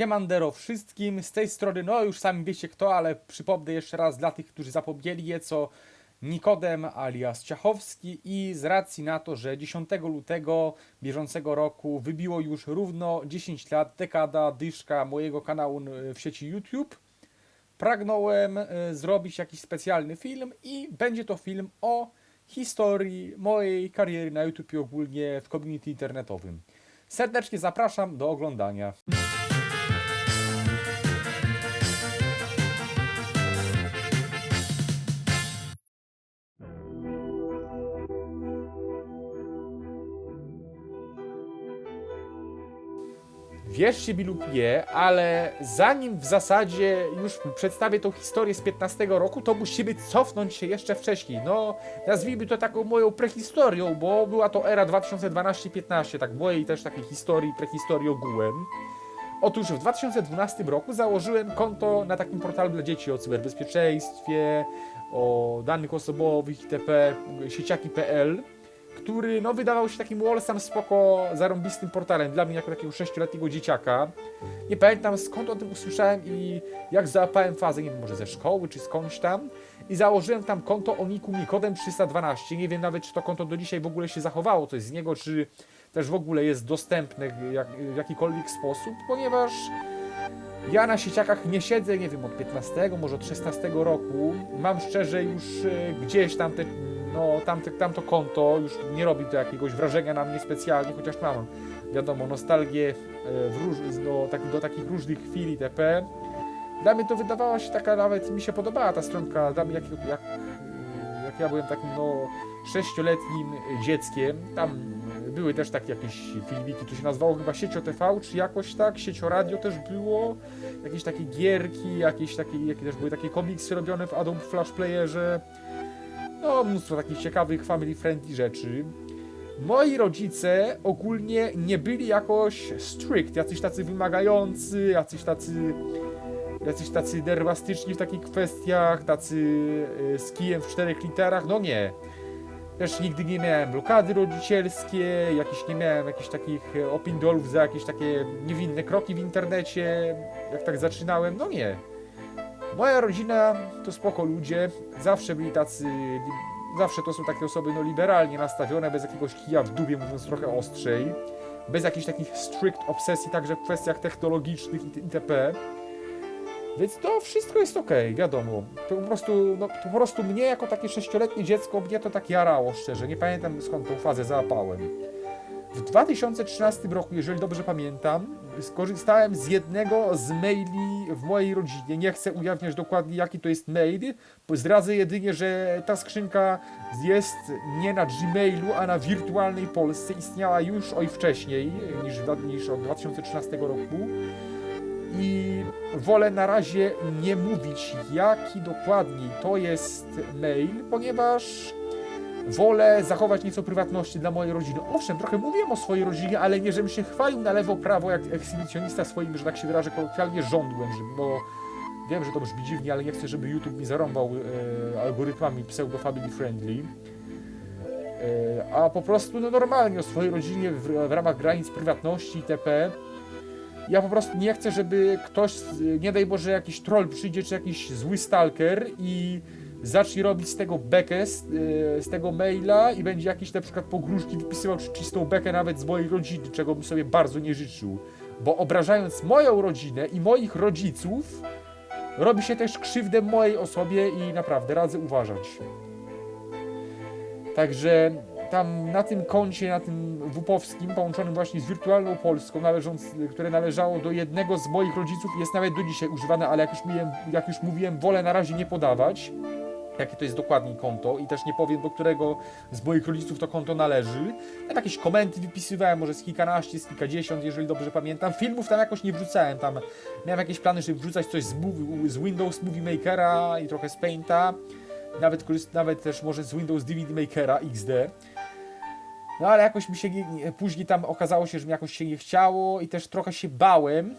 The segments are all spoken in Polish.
Siemandero wszystkim, z tej strony, no już sami wiecie kto, ale przypomnę jeszcze raz dla tych, którzy zapomnieli je, co Nikodem alias Ciachowski i z racji na to, że 10 lutego bieżącego roku wybiło już równo 10 lat, dekada, dyszka mojego kanału w sieci YouTube, pragnąłem e, zrobić jakiś specjalny film i będzie to film o historii mojej kariery na YouTube i ogólnie w community internetowym. Serdecznie zapraszam do oglądania. Wierzcie mi lub nie, ale zanim w zasadzie już przedstawię tą historię z 15 roku, to musimy cofnąć się jeszcze wcześniej. No, nazwijmy to taką moją prehistorią, bo była to era 2012-15, tak mojej też takiej historii, prehistorii ogółem. Otóż w 2012 roku założyłem konto na takim portalu dla dzieci o cyberbezpieczeństwie, o danych osobowych itp. sieciaki.pl który no, wydawał się takim wallsam spoko, zarąbistym portalem dla mnie jako takiego sześcioletniego dzieciaka. Nie pamiętam skąd o tym usłyszałem i jak załapałem fazę, nie wiem, może ze szkoły czy skądś tam i założyłem tam konto o niku Nikodem 312. Nie wiem nawet, czy to konto do dzisiaj w ogóle się zachowało, coś z niego, czy też w ogóle jest dostępne jak, w jakikolwiek sposób, ponieważ ja na sieciakach nie siedzę, nie wiem, od 15, może od 16 roku. Mam szczerze już e, gdzieś tam te no tamte, tamto konto już nie robi to jakiegoś wrażenia na mnie specjalnie, chociaż mam, wiadomo, nostalgię e, róż, do, tak, do takich różnych chwil itp. Dla mnie to wydawała się taka, nawet mi się podobała ta stronka, dla mnie jak, jak, jak ja byłem takim no sześcioletnim dzieckiem, tam były też takie jakieś filmiki, to się nazywało chyba Siecio TV, czy jakoś tak, Siecio Radio też było, jakieś takie gierki, jakieś takie, jakie też były takie komiksy robione w Adobe Flash Playerze, no, mnóstwo takich ciekawych, family friendly rzeczy. Moi rodzice ogólnie nie byli jakoś strict, jacyś tacy wymagający, jacyś tacy jacyś tacy nerwastyczni w takich kwestiach, tacy e, z kijem w czterech literach, no nie. Też nigdy nie miałem blokady rodzicielskie, jakiś nie miałem jakichś takich e, opindolów za jakieś takie niewinne kroki w internecie, jak tak zaczynałem, no nie. Moja rodzina to spoko ludzie, zawsze byli tacy, zawsze to są takie osoby no liberalnie nastawione, bez jakiegoś kija w dubie, mówiąc trochę ostrzej, bez jakichś takich strict obsesji także w kwestiach technologicznych itp. Więc to wszystko jest ok, wiadomo. To po prostu, no, po prostu mnie jako takie sześcioletnie dziecko, mnie to tak jarało szczerze, nie pamiętam skąd tą fazę załapałem. W 2013 roku, jeżeli dobrze pamiętam, skorzystałem z jednego z maili w mojej rodzinie. Nie chcę ujawniać dokładnie jaki to jest mail. Zdradzę jedynie, że ta skrzynka jest nie na Gmailu, a na wirtualnej Polsce. Istniała już oj wcześniej niż, niż od 2013 roku. I wolę na razie nie mówić jaki dokładniej to jest mail, ponieważ wolę zachować nieco prywatności dla mojej rodziny. Owszem, trochę mówiłem o swojej rodzinie, ale nie żebym się chwalił na lewo, prawo, jak ekshibicjonista swoim, że tak się wyrażę kolokwialnie, rządłem, żeby, bo wiem, że to brzmi dziwnie, ale nie chcę, żeby YouTube mi zarąbał e, algorytmami pseudo-family friendly. E, a po prostu no, normalnie o swojej rodzinie w, w ramach granic prywatności itp. Ja po prostu nie chcę, żeby ktoś, nie daj Boże, jakiś troll przyjdzie, czy jakiś zły stalker i zacznij robić z tego bekę, z, yy, z, tego maila i będzie jakiś na przykład pogróżki wypisywał czy czystą bekę nawet z mojej rodziny, czego bym sobie bardzo nie życzył. Bo obrażając moją rodzinę i moich rodziców, robi się też krzywdę mojej osobie i naprawdę radzę uważać. Także tam na tym koncie, na tym WP-owskim, połączonym właśnie z wirtualną Polską, należąc, które należało do jednego z moich rodziców, jest nawet do dzisiaj używane, ale jak już jak już mówiłem wolę na razie nie podawać jakie to jest dokładnie konto i też nie powiem, do którego z moich rodziców to konto należy. Tam jakieś komenty wypisywałem, może z kilkanaście, z kilkadziesiąt, jeżeli dobrze pamiętam. Filmów tam jakoś nie wrzucałem, tam miałem jakieś plany, żeby wrzucać coś z, z Windows Movie Makera i trochę z Painta, nawet, nawet też może z Windows DVD Makera XD. No ale jakoś mi się nie, później tam okazało się, że mi jakoś się nie chciało i też trochę się bałem,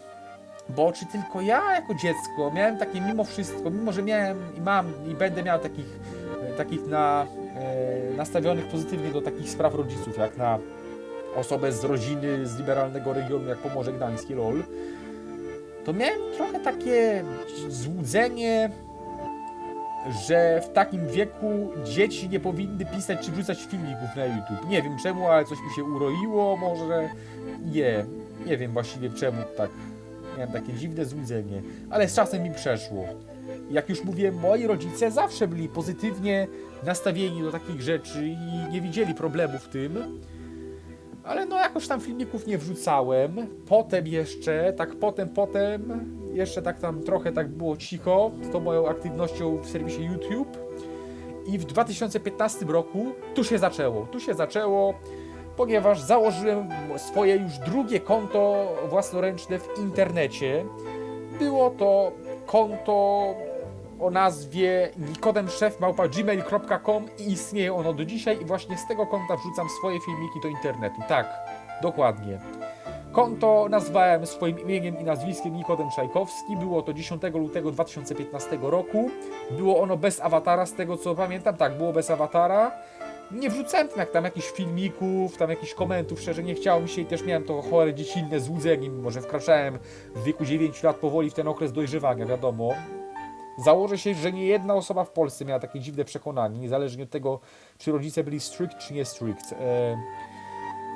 bo czy tylko ja jako dziecko miałem takie mimo wszystko, mimo że miałem i mam i będę miał takich, e, takich na, e, nastawionych pozytywnie do takich spraw rodziców, jak na osobę z rodziny z liberalnego regionu, jak Pomorze Gdańskie, LOL. to miałem trochę takie złudzenie, że w takim wieku dzieci nie powinny pisać czy wrzucać filmików na YouTube. Nie wiem czemu, ale coś mi się uroiło, może nie, nie wiem właściwie czemu tak. Miałem takie dziwne złudzenie, ale z czasem mi przeszło. Jak już mówiłem, moi rodzice zawsze byli pozytywnie nastawieni do takich rzeczy i nie widzieli problemu w tym. Ale no jakoś tam filmików nie wrzucałem. Potem jeszcze, tak potem, potem, jeszcze tak tam trochę tak było cicho z tą moją aktywnością w serwisie YouTube. I w 2015 roku tu się zaczęło. Tu się zaczęło, ponieważ założyłem swoje już drugie konto własnoręczne w internecie. Było to konto o nazwie nikodemszef.gmail.com i istnieje ono do dzisiaj i właśnie z tego konta wrzucam swoje filmiki do internetu. Tak, dokładnie. Konto nazwałem swoim imieniem i nazwiskiem Nikodem Czajkowski. Było to 10 lutego 2015 roku. Było ono bez awatara, z tego co pamiętam. Tak, było bez awatara. Nie wrzucałem tam, jak tam jakichś filmików, tam jakichś komentów, szczerze nie chciało mi się i też miałem to chore dziecinne złudzenie, mimo że wkraczałem w wieku 9 lat powoli w ten okres dojrzewania, wiadomo. Założę się, że nie jedna osoba w Polsce miała takie dziwne przekonanie, niezależnie od tego, czy rodzice byli strict, czy nie strict. E,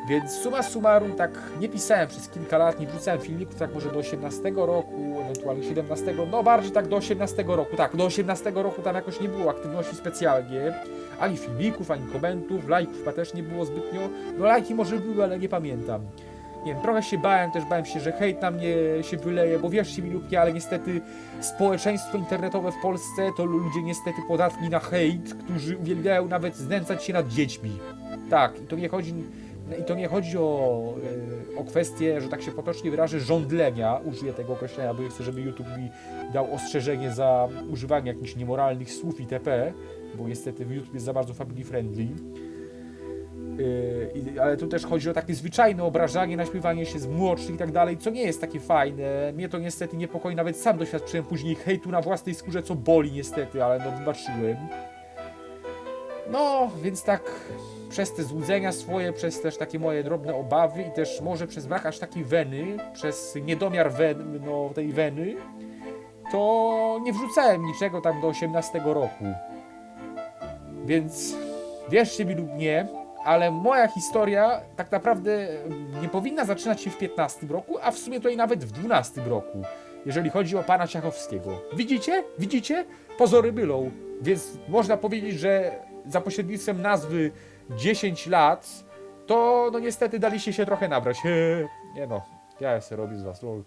więc suma summarum, tak nie pisałem przez kilka lat, nie wrzucałem filmików, tak może do 18 roku, ewentualnie 17, no bardziej tak do 18 roku, tak, do 18 roku tam jakoś nie było aktywności specjalnie, ani filmików, ani komentów, lajków chyba też nie było zbytnio, no lajki może były, ale nie pamiętam. Nie wiem, trochę się bałem, też bałem się, że hejt na mnie się wyleje, bo wierzcie mi lubki, ale niestety społeczeństwo internetowe w Polsce to ludzie niestety podatni na hejt, którzy uwielbiają nawet znęcać się nad dziećmi. Tak, i to nie chodzi, i to nie chodzi o, e, o kwestię, że tak się potocznie wyrażę, żądlenia, użyję tego określenia, bo chcę, żeby YouTube mi dał ostrzeżenie za używanie jakichś niemoralnych słów itp., bo niestety YouTube jest za bardzo family friendly. Yy, ale tu też chodzi o takie zwyczajne obrażanie, naśmiewanie się z młodszych i tak dalej, co nie jest takie fajne. Mnie to niestety niepokoi, nawet sam doświadczyłem później hejtu na własnej skórze, co boli niestety, ale no wybaczyłem. No, więc tak przez te złudzenia swoje, przez też takie moje drobne obawy i też może przez brak aż takiej weny, przez niedomiar wen, no, tej weny, to nie wrzucałem niczego tam do 18 roku. Więc wierzcie mi lub nie, ale moja historia tak naprawdę nie powinna zaczynać się w 15 roku, a w sumie to i nawet w 12 roku, jeżeli chodzi o pana Ciachowskiego. Widzicie? Widzicie? Pozory bylą. Więc można powiedzieć, że za pośrednictwem nazwy 10 lat, to no niestety daliście się trochę nabrać. Nie no, ja sobie robię z was lol.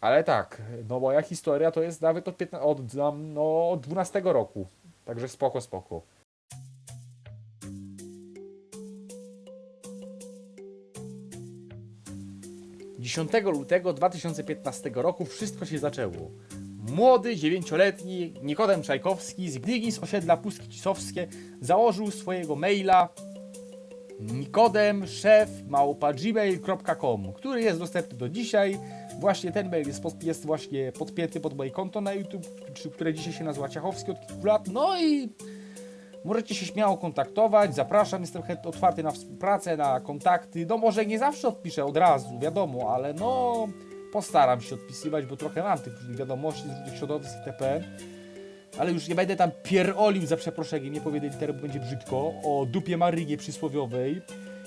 Ale tak, no moja historia to jest nawet od, 15, od, no, od 12 roku. Także spoko, spoko. 10 lutego 2015 roku wszystko się zaczęło. Młody, dziewięcioletni Nikodem Czajkowski z Gdyni z osiedla Puski Cisowskie założył swojego maila nikodemszef.gmail.com, który jest dostępny do dzisiaj. Właśnie ten mail jest, jest właśnie podpięty pod moje konto na YouTube, które dzisiaj się nazywa Ciachowski od kilku lat. No i Możecie się śmiało kontaktować, zapraszam, jestem otwarty na współpracę, na kontakty. No może nie zawsze odpiszę od razu, wiadomo, ale no postaram się odpisywać, bo trochę mam tych wiadomości z różnych środowisk TP. Ale już nie będę tam pierolił za przeproszeniem, nie powiem litery, bo będzie brzydko, o dupie Marynie przysłowiowej.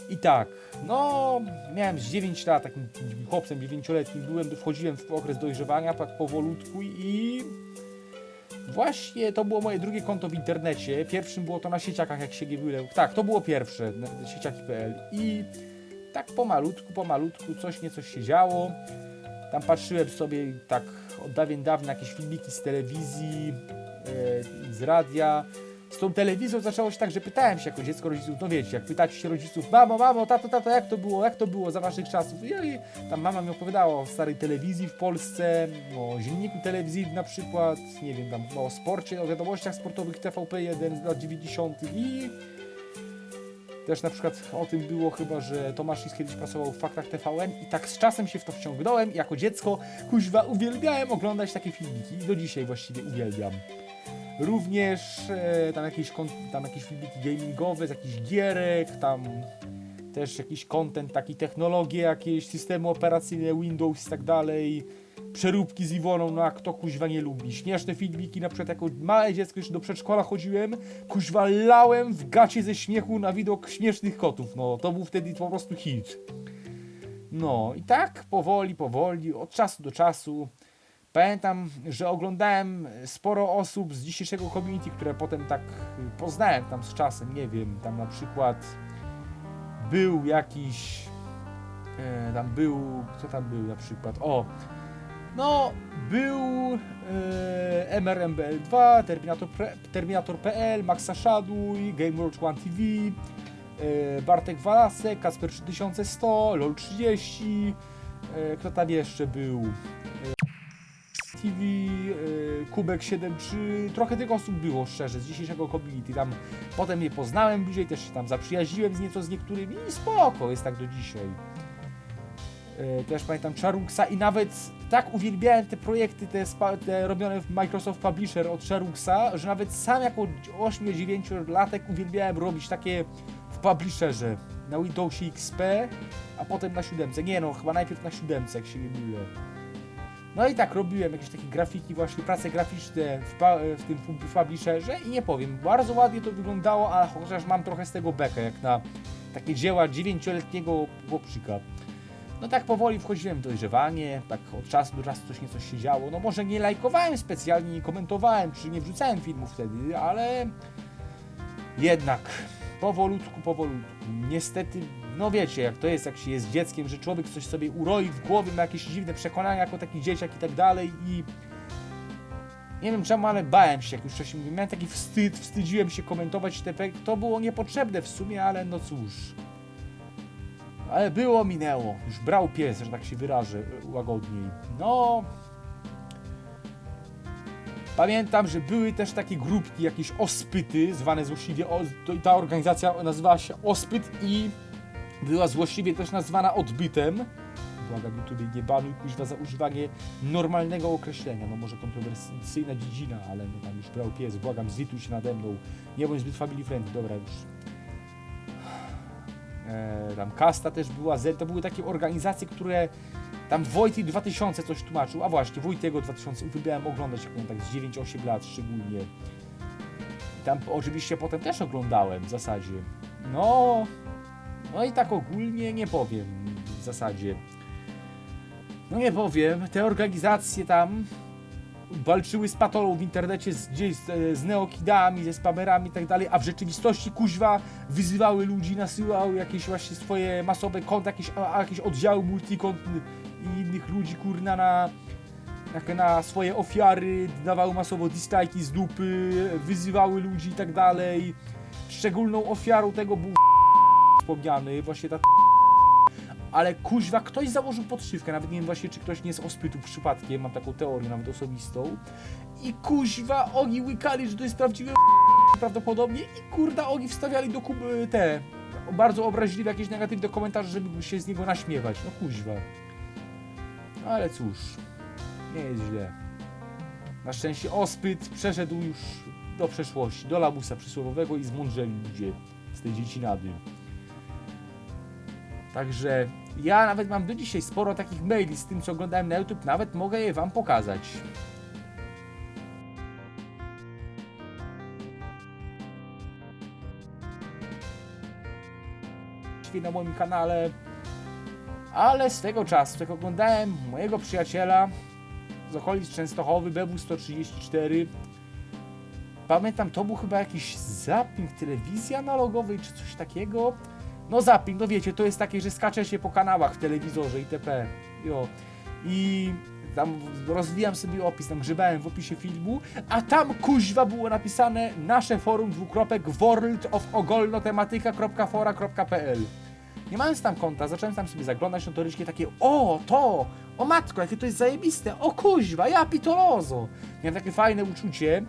I tak, no miałem z 9 lat, takim chłopcem 9-letnim byłem, wchodziłem w okres dojrzewania tak powolutku i Właśnie to było moje drugie konto w internecie. Pierwszym było to na sieciakach, jak się nie Tak, to było pierwsze, sieciaki.pl. I tak pomalutku, pomalutku coś niecoś się działo. Tam patrzyłem sobie tak od dawien dawna jakieś filmiki z telewizji, e, z radia. Z tą telewizją zaczęło się tak, że pytałem się jako dziecko rodziców, no wiecie, jak pytacie się rodziców, mamo, mamo, tato, tato, jak to było, jak to było za waszych czasów? I tam mama mi opowiadała o starej telewizji w Polsce, o dzienniku telewizyjnym na przykład, nie wiem, tam o sporcie, o wiadomościach sportowych TVP1 z lat 90. i też na przykład o tym było chyba, że Tomasz Lis kiedyś pracował w Faktach TVN i tak z czasem się w to wciągnąłem jako dziecko, kuźwa, uwielbiałem oglądać takie filmiki i do dzisiaj właściwie uwielbiam. Również e, tam, jakieś, tam jakieś filmiki gamingowe z jakichś gierek, tam też jakiś content, taki technologie, jakieś systemy operacyjne, Windows i tak dalej. Przeróbki z Iwoną, no a kto kuźwa nie lubi. Śmieszne filmiki, na przykład jako małe dziecko jeszcze do przedszkola chodziłem, kuźwa lałem w gacie ze śmiechu na widok śmiesznych kotów, no to był wtedy po prostu hit. No i tak powoli, powoli, od czasu do czasu. Pamiętam, że oglądałem sporo osób z dzisiejszego community, które potem tak poznałem tam z czasem, nie wiem, tam na przykład był jakiś, e, tam był, kto tam był na przykład, o, no, był e, MRMBL2, Terminator, Terminator.pl, Maxa Shaduj, Game World One TV, e, Bartek Walasek, Kasper 3100, LOL30, e, kto tam jeszcze był? TV, e, Kubek 7.3, trochę tych osób było szczerze z dzisiejszego community, tam potem je poznałem bliżej, też się tam zaprzyjaźniłem z nieco z niektórymi i spoko, jest tak do dzisiaj. E, Też pamiętam Charuxa i nawet tak uwielbiałem te projekty, te, te robione w Microsoft Publisher od Charuxa, że nawet sam jako 8-9 latek uwielbiałem robić takie w Publisherze na Windowsie XP, a potem na 7. Nie no, chyba najpierw na 7, jak się nie mylę. No i tak robiłem jakieś takie grafiki, właśnie prace graficzne w, w tym Publisherze i nie powiem, bardzo ładnie to wyglądało, ale chociaż mam trochę z tego bekę, jak na takie dzieła 9-letniego chłopczyka. No tak powoli wchodziłem w dojrzewanie, tak od czasu do czasu coś nieco się działo. No może nie lajkowałem specjalnie, nie komentowałem, czy nie wrzucałem filmów wtedy, ale jednak powolutku, powolutku. Niestety, no wiecie jak to jest, jak się jest dzieckiem, że człowiek coś sobie uroi w głowie, ma jakieś dziwne przekonania jako taki dzieciak i tak dalej i nie wiem czemu, ale bałem się, jak już wcześniej mówiłem, miałem taki wstyd, wstydziłem się komentować te to było niepotrzebne w sumie, ale no cóż. Ale było, minęło. Już brał pies, że tak się wyrażę łagodniej. No. Pamiętam, że były też takie grupki, jakieś ospyty, zwane złośliwie, ta organizacja nazywała się Ospyt i była złośliwie też nazwana odbytem. Błagam, YouTube nie banuj kuźwa za używanie normalnego określenia. No może kontrowersyjna dziedzina, ale no tam już brał pies. Błagam, zlituj się nade mną. Nie bądź zbyt family friendly. Dobra, już e, tam Kasta też była, Z, to były takie organizacje, które tam Wojty 2000 coś tłumaczył, a właśnie Wojtego 2000 uwielbiałem oglądać, jak tak z 9-8 lat szczególnie. Tam oczywiście potem też oglądałem w zasadzie. No, no i tak ogólnie nie powiem w zasadzie. No nie powiem, te organizacje tam walczyły z patolą w internecie, z, gdzieś z, z neokidami, ze spamerami i tak dalej, a w rzeczywistości kuźwa wyzywały ludzi, nasyłały jakieś właśnie swoje masowe konta, jakieś, jakieś oddziały multikont i innych ludzi kurna na, na swoje ofiary, dawały masowo dislike'i z dupy, wyzywały ludzi i tak dalej. Szczególną ofiarą tego był wspomniany, właśnie ta ale kuźwa, ktoś założył podszywkę, nawet nie wiem właśnie, czy ktoś nie jest ospytu przypadkiem, mam taką teorię nawet osobistą. I kuźwa, oni łykali, że to jest prawdziwe prawdopodobnie i kurda, oni wstawiali do kuby te bardzo obraźliwe jakieś negatywne komentarze, żeby się z niego naśmiewać. No kuźwa. Ale cóż, nie jest źle. Na szczęście ospyt przeszedł już do przeszłości, do labusa przysłowiowego i zmądrzeli ludzie z tej dziecinady. Także ja nawet mam do dzisiaj sporo takich maili z tym, co oglądałem na YouTube, nawet mogę je wam pokazać. na moim kanale, ale swego czasu, jak oglądałem mojego przyjaciela z okolic Częstochowy, BW134, pamiętam, to był chyba jakiś zapping telewizji analogowej, czy coś takiego, no zapping, no wiecie, to jest takie, że skacze się po kanałach w telewizorze itp. Jo. I tam rozwijam sobie opis, tam grzebałem w opisie filmu, a tam kuźwa było napisane nasze forum dwukropek worldofogolnotematyka.fora.pl Nie mając tam konta, zacząłem tam sobie zaglądać notorycznie takie o, to, o matko, jakie to jest zajebiste, o kuźwa, ja pitolozo. Miałem takie fajne uczucie,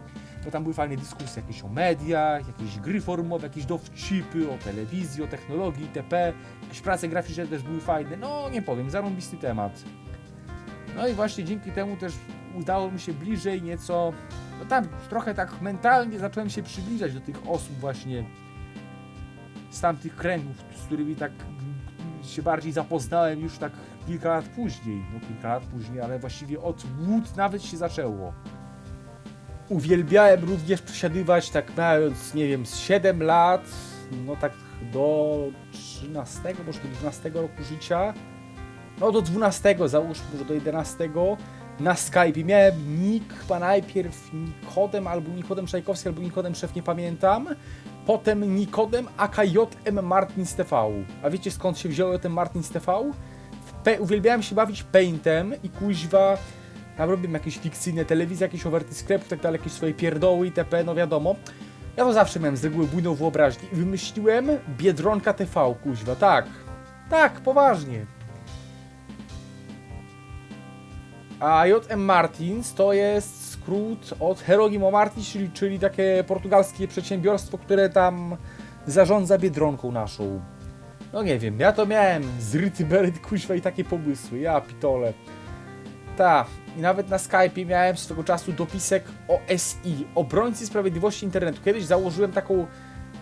bo tam były fajne dyskusje jakieś o mediach, jakieś gry forumowe, jakieś dowcipy o telewizji, o technologii itp. Jakieś prace graficzne też były fajne. No nie powiem, zarąbisty temat. No i właśnie dzięki temu też udało mi się bliżej nieco, no tam trochę tak mentalnie zacząłem się przybliżać do tych osób właśnie z tamtych kręgów, z którymi tak się bardziej zapoznałem już tak kilka lat później. No kilka lat później, ale właściwie od Wood nawet się zaczęło. Uwielbiałem również przesiadywać tak mając, nie wiem, z 7 lat, no tak do 13, może do 12 roku życia. No do 12, załóżmy, może do 11 na Skype. Miałem nick chyba najpierw Nikodem albo Nikodem Czajkowski, albo Nikodem Szef, nie pamiętam. Potem Nikodem AKJM Martins TV. A wiecie skąd się wziął ten Martins TV? W Pe- uwielbiałem się bawić Paintem i kuźwa tam robiłem jakieś fikcyjne telewizje, jakieś oferty sklepów, tak dalej, jakieś swoje pierdoły itp., no wiadomo. Ja to zawsze miałem z reguły bujną wyobraźnię i wymyśliłem Biedronka TV, kuźwa, tak. Tak, poważnie. A JM Martins to jest skrót od Herogimo Martins, czyli, czyli takie portugalskie przedsiębiorstwo, które tam zarządza Biedronką naszą. No nie wiem, ja to miałem z rytyberyt, kuźwa i takie pomysły, ja pitole. Ta, i nawet na Skype'ie miałem swego czasu dopisek OSI, Obrońcy Sprawiedliwości Internetu. Kiedyś założyłem taką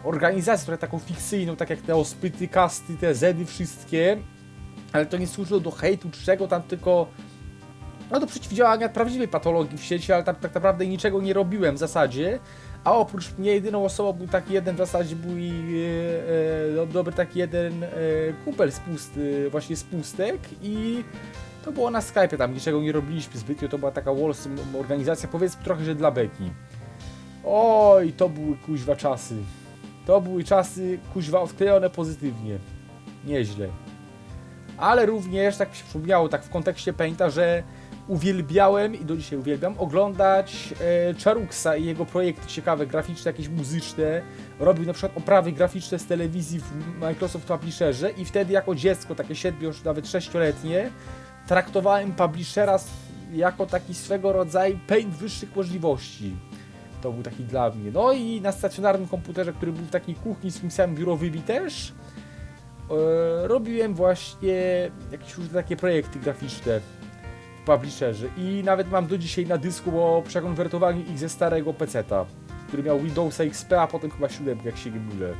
organizację, trochę taką fikcyjną, tak jak te ospyty, kasty, te zedy wszystkie, ale to nie służyło do hejtu czy czego tam, tylko no do przeciwdziałania prawdziwej patologii w sieci, ale tak, tak naprawdę niczego nie robiłem w zasadzie. A oprócz mnie jedyną osobą był taki jeden w zasadzie był i e, e, dobry taki jeden e, kumpel z pusty, właśnie z pustek i to było na Skype'ie, tam niczego nie robiliśmy zbytnio, to była taka wholesome organizacja, powiedzmy trochę, że dla beki. Oj, to były kuźwa czasy. To były czasy kuźwa odklejone pozytywnie. Nieźle. Ale również, tak mi się przypomniało, tak w kontekście Painta, że uwielbiałem i do dzisiaj uwielbiam oglądać e, Charuksa i jego projekty ciekawe, graficzne, jakieś muzyczne. Robił na przykład oprawy graficzne z telewizji w Microsoft Publisherze i wtedy jako dziecko, takie 7 już nawet 6-letnie, traktowałem publishera jako taki swego rodzaju paint wyższych możliwości. To był taki dla mnie. No i na stacjonarnym komputerze, który był w takiej kuchni z funkcjami biurowymi też, e, robiłem właśnie jakieś różne takie projekty graficzne w publisherze i nawet mam do dzisiaj na dysku o przekonwertowaniu ich ze starego peceta, który miał Windowsa XP, a potem chyba 7, jak się nie mylę.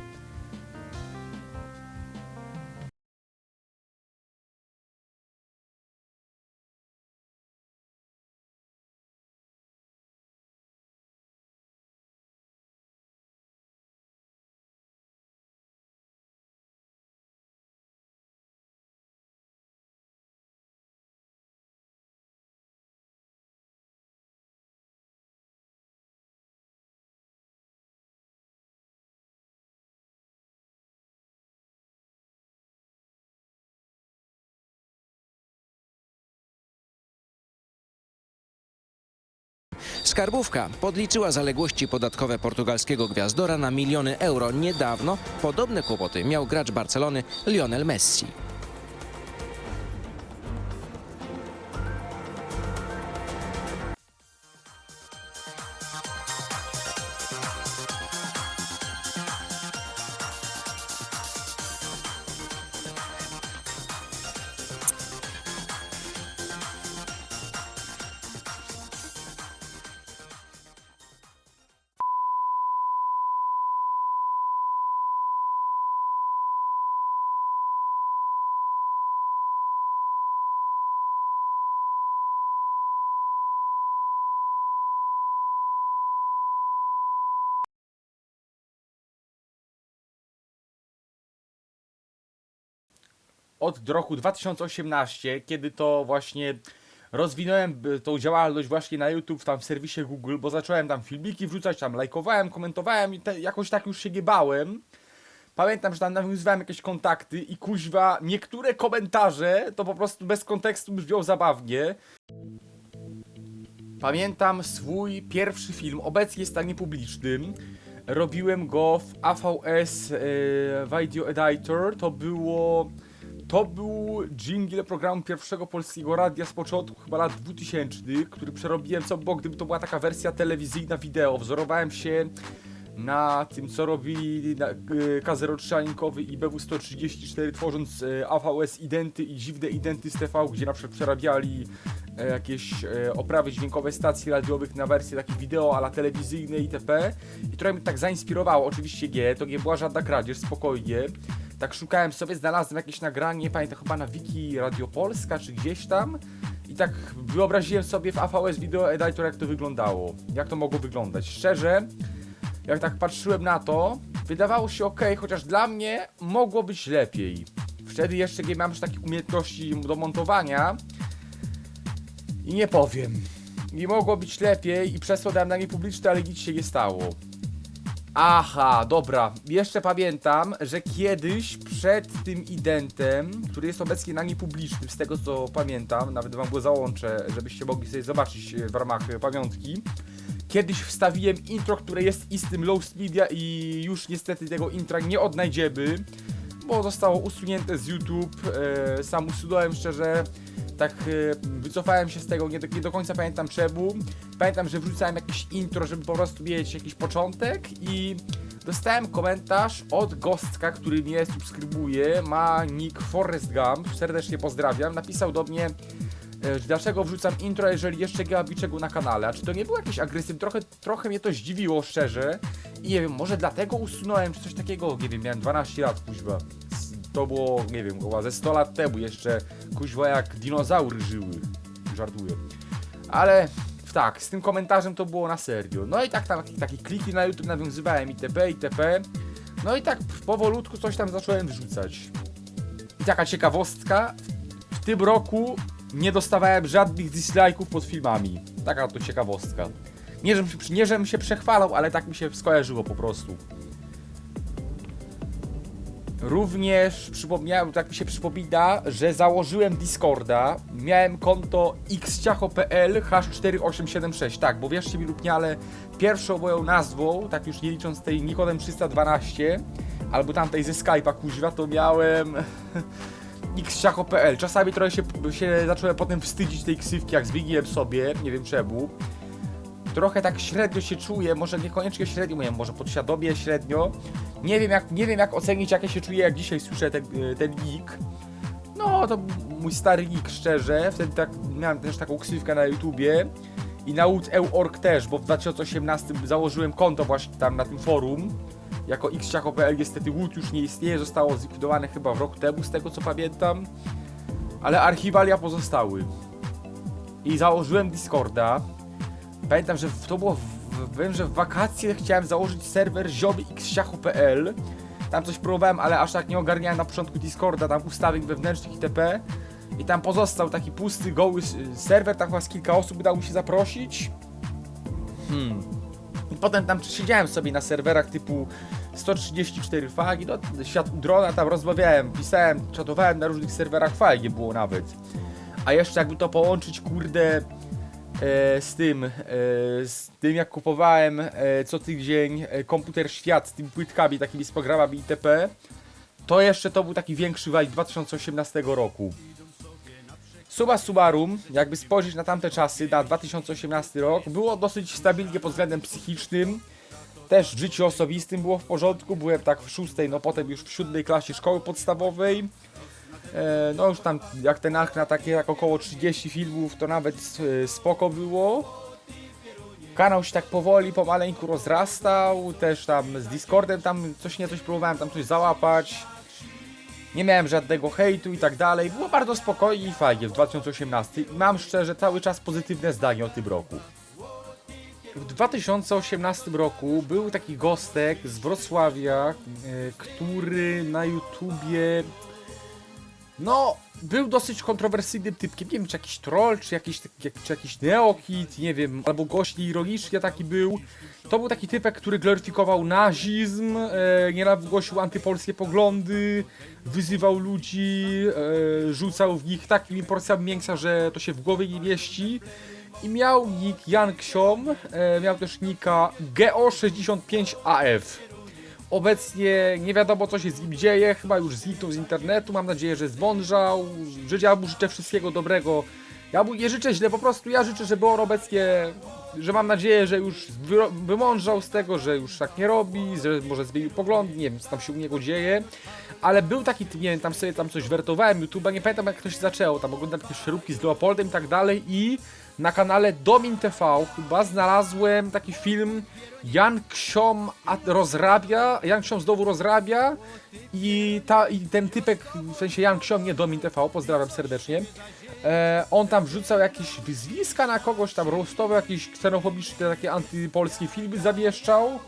Skarbówka podliczyła zaległości podatkowe portugalskiego gwiazdora na miliony euro. Niedawno podobne kłopoty miał gracz Barcelony Lionel Messi. Od roku 2018, kiedy to właśnie rozwinąłem b- tą działalność właśnie na YouTube, tam w serwisie Google, bo zacząłem tam filmiki wrzucać, tam lajkowałem, komentowałem i te, jakoś tak już się nie bałem. Pamiętam, że tam nawiązywałem jakieś kontakty i kuźwa, niektóre komentarze to po prostu bez kontekstu brzmią zabawnie. Pamiętam swój pierwszy film, obecnie jest stanie publicznym. Robiłem go w AVS e, Video Editor. To było. To był jingle programu pierwszego polskiego radia z początku chyba lat 2000, który przerobiłem co bo gdyby to była taka wersja telewizyjna wideo. Wzorowałem się na tym, co robili y, K03 Aninkowy i BW134, tworząc y, AVS Identy i dziwne Identy z TV, gdzie na przykład przerabiali e, jakieś e, oprawy dźwiękowe stacji radiowych na wersje takie wideo, ale telewizyjne itp. I trochę mnie tak zainspirowało. Oczywiście nie, to nie była żadna kradzież, spokojnie. Tak szukałem sobie, znalazłem jakieś nagranie, nie pamiętam, chyba na Wiki Radio Polska, czy gdzieś tam. I tak wyobraziłem sobie w AVS Video Editor, jak to wyglądało. Jak to mogło wyglądać. Szczerze, jak tak patrzyłem na to, wydawało się ok, chociaż dla mnie mogło być lepiej. Wtedy jeszcze nie miałem aż takich umiejętności do montowania. I nie powiem. Nie mogło być lepiej i przez na nie publiczne, ale nic się nie stało. Aha, dobra. Jeszcze pamiętam, że kiedyś przed tym identem, który jest obecnie na niepublicznym, z tego co pamiętam, nawet wam go załączę, żebyście mogli sobie zobaczyć e, w ramach e, pamiątki. Kiedyś wstawiłem intro, które jest istym Lost Media i już niestety tego intra nie odnajdziemy, bo zostało usunięte z YouTube. E, sam usunąłem szczerze, tak e, wycofałem się z tego, nie do, nie do końca pamiętam czemu. Pamiętam, że wrzucałem jakieś intro, żeby po prostu mieć jakiś początek i dostałem komentarz od Gostka, który mnie subskrybuje, ma nick Forrest Gump, serdecznie pozdrawiam, napisał do mnie e, dlaczego wrzucam intro, jeżeli jeszcze nie ma niczego na kanale. A czy to nie był jakiś agresywny? Trochę, trochę mnie to zdziwiło, szczerze. I nie wiem, może dlatego usunąłem, czy coś takiego. Nie wiem, miałem 12 lat, kuźwa. To było, nie wiem, chyba ze 100 lat temu jeszcze, kuźwa, jak dinozaury żyły. Żartuję. Ale tak, z tym komentarzem to było na serio. No i tak tam takie, kliki na YouTube nawiązywałem itp. itp. No i tak powolutku coś tam zacząłem wrzucać. I taka ciekawostka, w tym roku nie dostawałem żadnych dislike'ów pod filmami. Taka to ciekawostka. Nie żebym, nie, żebym się przechwalał, ale tak mi się skojarzyło po prostu. Również przypomniałem, tak mi się przypomina, że założyłem Discorda, miałem konto xciacho.pl h4876, tak, bo wierzcie mi lub nie, ale pierwszą moją nazwą, tak już nie licząc tej Nikodem 312, albo tamtej ze Skype'a kuźwa, to miałem xciacho.pl. Czasami trochę się, się zacząłem potem wstydzić tej ksywki, jak zmieniłem sobie, nie wiem czemu. Trochę tak średnio się czuję, może niekoniecznie średnio, mówię, może podświadomie średnio. Nie wiem jak, nie wiem jak ocenić, jak ja się czuję, jak dzisiaj słyszę ten, y, ten nick. No, to mój stary nick, szczerze. Wtedy tak, miałem też taką ksywkę na YouTubie. I na łód.eu.org też, bo w 2018 założyłem konto właśnie tam na tym forum. Jako xciacho.pl niestety łód już nie istnieje, zostało zlikwidowane chyba w rok temu, z tego co pamiętam. Ale archiwalia pozostały. I założyłem Discorda. Pamiętam, że to było, w, wiem, że w wakacje chciałem założyć serwer ziomyxsiacho.pl Tam coś próbowałem, ale aż tak nie ogarniałem na początku Discorda, tam ustawień wewnętrznych itp. I tam pozostał taki pusty, goły serwer, tam chyba z kilka osób udało mi się zaprosić. Hmm. I potem tam siedziałem sobie na serwerach typu 134 fagi, no świat drona, tam rozmawiałem, pisałem, czatowałem na różnych serwerach, fajnie było nawet. A jeszcze jakby to połączyć, kurde, z tym, e, z tym jak kupowałem e, co tydzień e, komputer świat z tymi płytkami, takimi z programami itp. To jeszcze to był taki większy vibe 2018 roku. Suma summarum, jakby spojrzeć na tamte czasy, na 2018 rok, było dosyć stabilnie pod względem psychicznym. Też w życiu osobistym było w porządku, byłem tak w szóstej, no potem już w siódmej klasie szkoły podstawowej. E, no już tam jak ten akt na takie jak około 30 filmów to nawet e, spoko było. Kanał się tak powoli, pomaleńku rozrastał, też tam z Discordem tam coś nie coś próbowałem tam coś załapać. Nie miałem żadnego hejtu i tak dalej. Było bardzo spokojnie i fajnie w 2018. I mam szczerze cały czas pozytywne zdanie o tym roku. W 2018 roku był taki gostek z Wrocławia, e, który na YouTubie no, był dosyć kontrowersyjnym typkiem. Nie wiem, czy jakiś troll, czy jakiś, czy jakiś neokit, nie wiem, albo gość ironicznie taki był. To był taki typek, który gloryfikował nazizm, e, nienawidził głosił antypolskie poglądy, wyzywał ludzi, e, rzucał w nich takimi porcjami mięsa, że to się w głowie nie mieści. I miał nick Jan Ksiom, e, miał też nicka GO65AF. Obecnie nie wiadomo co się z nim dzieje, chyba już zniknął z internetu, mam nadzieję, że zmądrzał, ja mu życzę wszystkiego dobrego. Ja mu nie życzę źle, po prostu ja życzę, żeby on obecnie, że mam nadzieję, że już wymądrzał z tego, że już tak nie robi, że może zmienił pogląd, nie wiem co tam się u niego dzieje. Ale był taki, nie wiem, tam sobie tam coś wertowałem YouTube'a, nie pamiętam jak to się zaczęło, tam oglądam jakieś szeróbki z Leopoldem i tak dalej i na kanale Domin TV chyba znalazłem taki film Jan Ksiom rozrabia, Jan Ksiom znowu rozrabia i, ta, i ten typek, w sensie Jan Ksiom, nie Domin TV, pozdrawiam serdecznie, e, on tam wrzucał jakieś wyzwiska na kogoś, tam roastował jakieś ksenofobiczne, takie antypolskie filmy zamieszczał.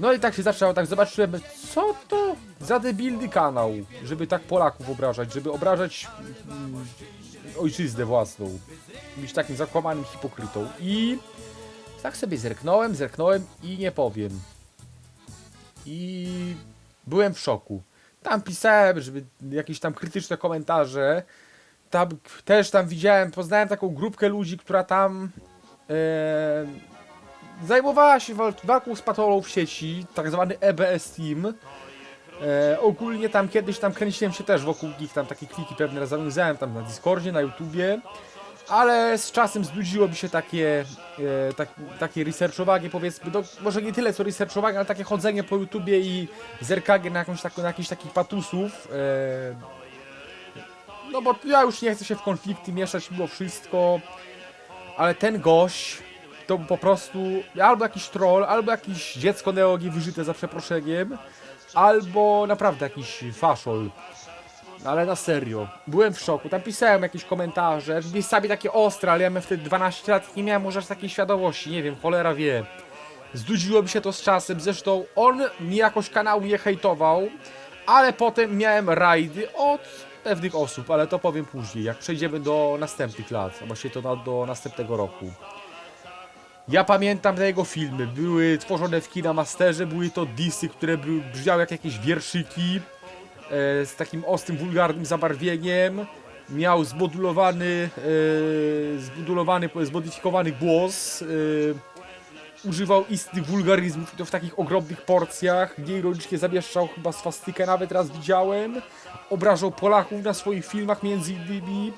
No i tak się zaczęło, tak zobaczyłem, co to za debilny kanał, żeby tak Polaków obrażać, żeby obrażać mm, ojczyznę własną. Być takim zakłamanym hipokrytą. I tak sobie zerknąłem, zerknąłem i nie powiem. I byłem w szoku. Tam pisałem, żeby jakieś tam krytyczne komentarze. Tam też tam widziałem, poznałem taką grupkę ludzi, która tam e, zajmowała się wal- walką z patolą w sieci, tak zwany EBS Team. E, ogólnie tam kiedyś tam kręciłem się też wokół nich, tam takie kliki pewne zawiązałem tam na Discordzie, na YouTubie, ale z czasem znudziło mi się takie, e, tak, takie researchowanie powiedzmy, no, może nie tyle co researchowanie, ale takie chodzenie po YouTubie i zerkanie na, jakąś na jakichś takich patusów. E, no bo ja już nie chcę się w konflikty mieszać mimo wszystko, ale ten gość to po prostu albo jakiś troll, albo jakieś dziecko neogi wyżyte za przeproszeniem, albo naprawdę jakiś faszol. Ale na serio, byłem w szoku. Tam pisałem jakieś komentarze, miejscami takie ostre, ale ja miałem wtedy 12 lat i nie miałem może aż takiej świadomości, nie wiem, cholera wie. Zdudziło mi się to z czasem, zresztą on mi jakoś kanału nie hejtował, ale potem miałem rajdy od pewnych osób, ale to powiem później, jak przejdziemy do następnych lat, a właściwie to do następnego roku. Ja pamiętam te jego filmy, były tworzone w Kinamasterze, były to disy, które brzmiały jak jakieś wierszyki e, z takim ostrym, wulgarnym zabarwieniem. Miał zmodulowany, e, zmodulowany, zmodyfikowany głos. E, używał istnych wulgaryzmów to w takich ogromnych porcjach. Nieironicznie zamieszczał chyba swastykę, nawet raz widziałem. Obrażał Polaków na swoich filmach między innymi.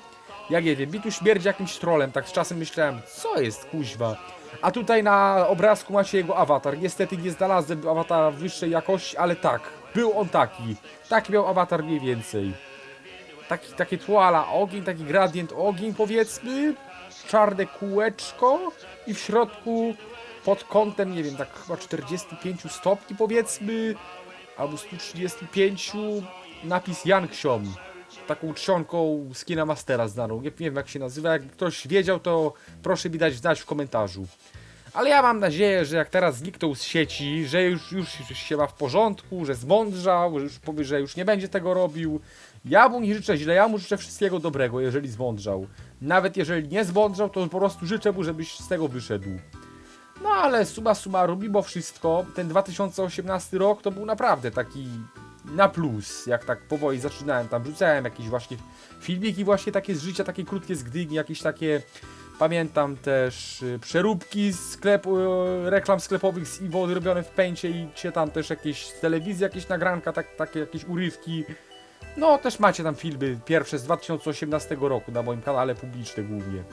Ja nie wiem, mi tu śmierdzi jakimś trolem, tak z czasem myślałem, co jest kuźwa. A tutaj na obrazku macie jego awatar. Niestety nie znalazłem awatara wyższej jakości, ale tak, był on taki. Taki miał awatar mniej więcej. Taki, takie tłala ogień, taki gradient ogień powiedzmy. Czarne kółeczko i w środku pod kątem, nie wiem, tak chyba 45 stopni powiedzmy, albo 135 napis Ksiom. Taką czcionką z Kinamastera znaną. Nie wiem jak się nazywa. Jak ktoś wiedział, to proszę mi dać znać w komentarzu. Ale ja mam nadzieję, że jak teraz zniknął z sieci, że już, już się ma w porządku, że zmądrzał, że już powie, że już nie będzie tego robił. Ja mu nie życzę źle, ja mu życzę wszystkiego dobrego, jeżeli zmądrzał. Nawet jeżeli nie zmądrzał, to po prostu życzę mu, żebyś z tego wyszedł. No ale suma summarum, mimo wszystko, ten 2018 rok to był naprawdę taki na plus, jak tak powoli zaczynałem, tam rzucałem jakieś właśnie filmiki właśnie takie z życia, takie krótkie z Gdyni, jakieś takie, pamiętam też y, przeróbki z sklepu, y, reklam sklepowych z Iwo robione w pęcie i czy tam też jakieś z telewizji, jakieś nagranka, tak, takie jakieś urywki. No też macie tam filmy pierwsze z 2018 roku na moim kanale publicznym głównie.